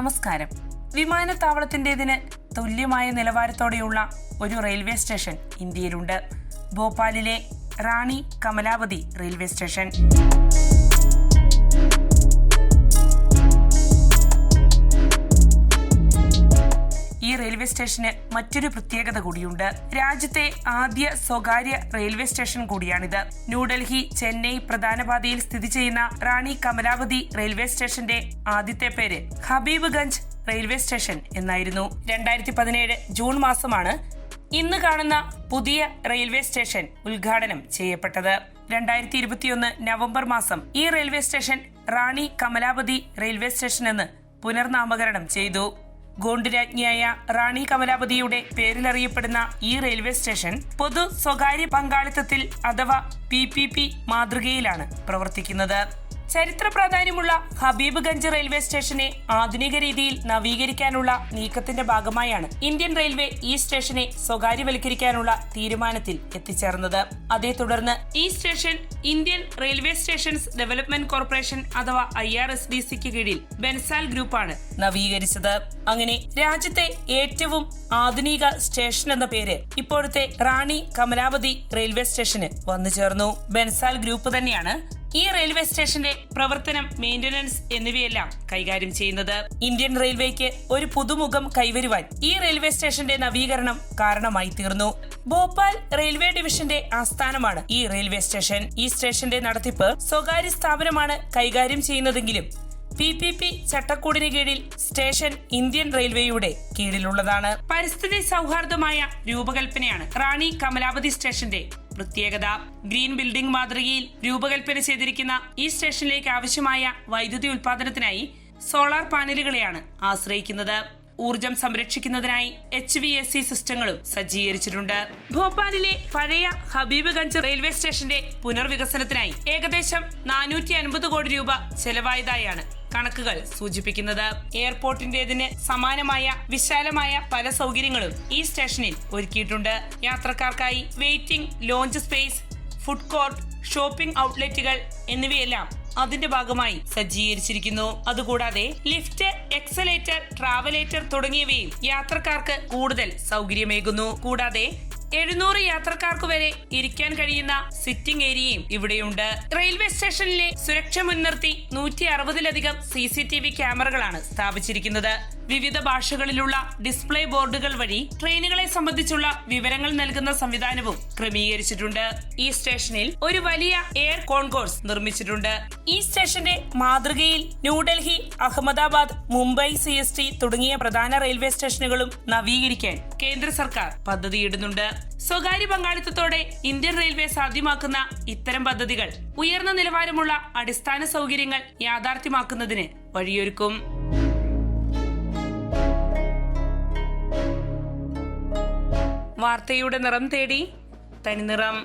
നമസ്കാരം. വിമാനത്താവളത്തിന്റെതിന് തുല്യമായ നിലവാരത്തോടെയുള്ള ഒരു റെയിൽവേ സ്റ്റേഷൻ ഇന്ത്യയിലുണ്ട്. ഭോപ്പാലിലെ Rani Kamalavati railway station. Railway സ്റ്റേഷന് മറ്റൊരു പ്രത്യേകത കൂടിയുണ്ട്. രാജ്യത്തെ ആദ്യ സ്വകാര്യ റെയിൽവേ സ്റ്റേഷൻ കൂടിയാണിത്. ന്യൂഡൽഹി ചെന്നൈ പ്രധാന പാതയിൽ സ്ഥിതി ചെയ്യുന്ന റാണി കമലാവതി റെയിൽവേ സ്റ്റേഷന്റെ ആദ്യത്തെ പേര് ഹബീബ്ഗഞ്ച് റെയിൽവേ സ്റ്റേഷൻ എന്നായിരുന്നു. രണ്ടായിരത്തി പതിനേഴ് ജൂൺ മാസമാണ് ഇന്ന് കാണുന്ന പുതിയ റെയിൽവേ സ്റ്റേഷൻ ഉദ്ഘാടനം ചെയ്യപ്പെട്ടത്. രണ്ടായിരത്തി ഇരുപത്തിയൊന്ന് നവംബർ മാസം ഈ railway station Rani Kamalavati railway station എന്ന് പുനർനാമകരണം ചെയ്തു. ഗോണ്ടുരാജ്ഞിയായ റാണി കമലാപതിയുടെ പേരിലറിയപ്പെടുന്ന ഈ റെയിൽവേ സ്റ്റേഷൻ പൊതു സ്വകാര്യ പങ്കാളിത്തത്തിൽ അഥവാ പി പി പി മാതൃകയിലാണ് പ്രവർത്തിക്കുന്നത്. ചരിത്ര പ്രാധാന്യമുള്ള ഹബീബ്ഗഞ്ച് റെയിൽവേ സ്റ്റേഷനെ ആധുനിക രീതിയിൽ നവീകരിക്കാനുള്ള നീക്കത്തിന്റെ ഭാഗമായാണ് ഇന്ത്യൻ റെയിൽവേ ഈ സ്റ്റേഷനെ സ്വകാര്യവൽക്കരിക്കാനുള്ള തീരുമാനത്തിൽ എത്തിച്ചേർന്നത്. അതേ തുടർന്ന് ഈ station Indian railway stations development corporation അഥവാ ഐ ആർ എസ് ഡി സിക്ക് കീഴിൽ ബെൻസാൽ ഗ്രൂപ്പാണ് നവീകരിച്ചത്. അങ്ങനെ രാജ്യത്തെ ഏറ്റവും ആധുനിക സ്റ്റേഷൻ എന്ന പേര് ഇപ്പോഴത്തെ റാണി കമലാവതി റെയിൽവേ സ്റ്റേഷന് വന്നു ചേർന്നു. ബെൻസാൽ ഗ്രൂപ്പ് തന്നെയാണ് ഈ റെയിൽവേ സ്റ്റേഷന്റെ പ്രവർത്തനം മെയിന്റനൻസ് എന്നിവയെല്ലാം കൈകാര്യം ചെയ്യുന്നത്. ഇന്ത്യൻ റെയിൽവേക്ക് ഒരു പുതുമുഖം കൈവരുവാൻ ഈ റെയിൽവേ സ്റ്റേഷന്റെ നവീകരണം കാരണമായി തീർന്നു. ഭോപ്പാൽ റെയിൽവേ ഡിവിഷന്റെ ആസ്ഥാനമാണ് ഈ റെയിൽവേ സ്റ്റേഷൻ. ഈ സ്റ്റേഷന്റെ നടത്തിപ്പ് സ്വകാര്യ സ്ഥാപനമാണ് കൈകാര്യം ചെയ്യുന്നതെങ്കിലും പി പി പി ചട്ടക്കൂടിന് കീഴിൽ സ്റ്റേഷൻ ഇന്ത്യൻ റെയിൽവേയുടെ കീഴിലുള്ളതാണ്. പരിസ്ഥിതി സൗഹാർദ്ദമായ രൂപകൽപ്പനയാണ് റാണി കമലാവതി സ്റ്റേഷന്റെ പ്രത്യേകത. ഗ്രീൻ ബിൽഡിംഗ് മാതൃകയിൽ രൂപകൽപ്പന ചെയ്തിരിക്കുന്ന ഈ സ്റ്റേഷനിലേക്ക് ആവശ്യമായ വൈദ്യുതി ഉൽപാദനത്തിനായി സോളാർ പാനലുകളെയാണ് ആശ്രയിക്കുന്നത്. ഊർജം സംരക്ഷിക്കുന്നതിനായി എച്ച് വി എസ് സി സിസ്റ്റങ്ങളും സജ്ജീകരിച്ചിട്ടുണ്ട്. ഭോപ്പാലിലെ പഴയ ഹബീബ്ഗഞ്ച് റെയിൽവേ സ്റ്റേഷന്റെ പുനർവികസനത്തിനായി ഏകദേശം നാനൂറ്റി അൻപത് കോടി രൂപ ചെലവായതായാണ് കണക്കുകൾ സൂചിപ്പിക്കുന്നത്. എയർപോർട്ടിന്റേതിന് സമാനമായ വിശാലമായ പല സൗകര്യങ്ങളും ഈ സ്റ്റേഷനിൽ ഒരുക്കിയിട്ടുണ്ട്. യാത്രക്കാർക്കായി waiting lounge space food court shopping ഔട്ട്ലെറ്റുകൾ എന്നിവയെല്ലാം അതിന്റെ ഭാഗമായി സജ്ജീകരിച്ചിരിക്കുന്നു. അതുകൂടാതെ ലിഫ്റ്റ് എക്സലേറ്റർ ട്രാവലേറ്റർ തുടങ്ങിയവയും യാത്രക്കാർക്ക് കൂടുതൽ സൗകര്യമേകുന്നു. കൂടാതെ എഴുന്നൂറ് യാത്രക്കാർക്ക് വരെ ഇരിക്കാൻ കഴിയുന്ന സിറ്റിംഗ് ഏരിയയും ഇവിടെയുണ്ട്. റെയിൽവേ സ്റ്റേഷനിലെ സുരക്ഷ മുൻനിർത്തി നൂറ്റി അറുപതിലധികം സി സി ടി വി ക്യാമറകളാണ് സ്ഥാപിച്ചിരിക്കുന്നത്. വിവിധ ഭാഷകളിലുള്ള ഡിസ്പ്ലേ ബോർഡുകൾ വഴി ട്രെയിനുകളെ സംബന്ധിച്ചുള്ള വിവരങ്ങൾ നൽകുന്ന സംവിധാനവും ക്രമീകരിച്ചിട്ടുണ്ട്. ഈ സ്റ്റേഷനിൽ ഒരു വലിയ എയർ കോൺകോഴ്സ് നിർമ്മിച്ചിട്ടുണ്ട്. ഈ സ്റ്റേഷന്റെ മാതൃകയിൽ ന്യൂഡൽഹി അഹമ്മദാബാദ് മുംബൈ സി തുടങ്ങിയ പ്രധാന റെയിൽവേ സ്റ്റേഷനുകളും നവീകരിക്കാൻ കേന്ദ്ര സർക്കാർ പദ്ധതിയിടുന്നുണ്ട്. സ്വകാര്യ പങ്കാളിത്തത്തോടെ ഇന്ത്യൻ റെയിൽവേ സാധ്യമാക്കുന്ന ഇത്തരം പദ്ധതികൾ ഉയർന്ന നിലവാരമുള്ള അടിസ്ഥാന സൗകര്യങ്ങൾ യാഥാർത്ഥ്യമാക്കുന്നതിന് വഴിയൊരുക്കും. വാർത്തയുടെ നിറം തേടി തനിനിറം.